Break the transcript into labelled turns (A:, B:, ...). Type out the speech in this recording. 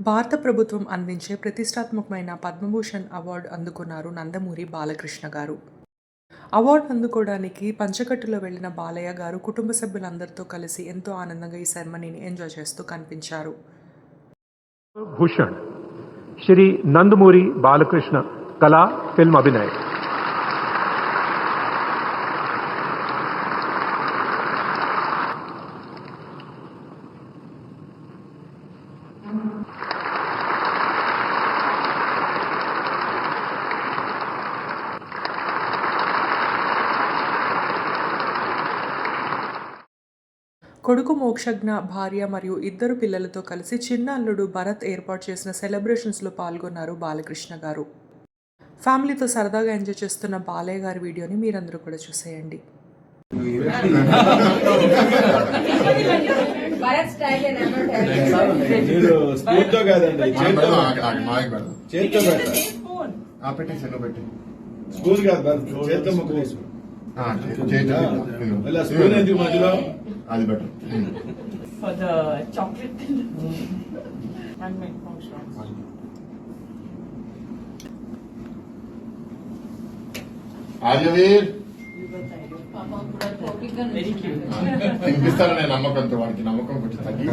A: భారత ప్రభుత్వం అందించే ప్రతిష్టాత్మకమైన పద్మభూషణ్ అవార్డు అందుకున్నారు నందమూరి బాలకృష్ణ గారు. అవార్డు అందుకోవడానికి పంచకట్టులో వెళ్ళిన బాలయ్య గారు కుటుంబ సభ్యులందరితో కలిసి ఎంతో ఆనందంగా ఈ సెరమనీని ఎంజాయ్ చేస్తూ కనిపించారు.
B: భూషణ్ శ్రీ నందమూరి బాలకృష్ణ కళా ఫిల్మ్ అభినయ్.
A: కొడుకు మోక్షజ్ఞ భార్య మరియు ఇద్దరు పిల్లలతో కలిసి చిన్న అల్లుడు భరత్ ఏర్పాటు చేసిన సెలబ్రేషన్స్లో పాల్గొన్నారు బాలకృష్ణ గారు. ఫ్యామిలీతో సరదాగా ఎంజాయ్ చేస్తున్న బాలయ్య గారి వీడియోని మీరందరూ కూడా చూసేయండి.
C: చేతితో. కాదు.
D: అది better.
E: for the chocolate. and my function.
D: Aryaveer
E: Very cute.
D: తినిపిస్తాను నేను నమ్మకంతో వాడికి నమ్మకం కొంచెం తగ్గి.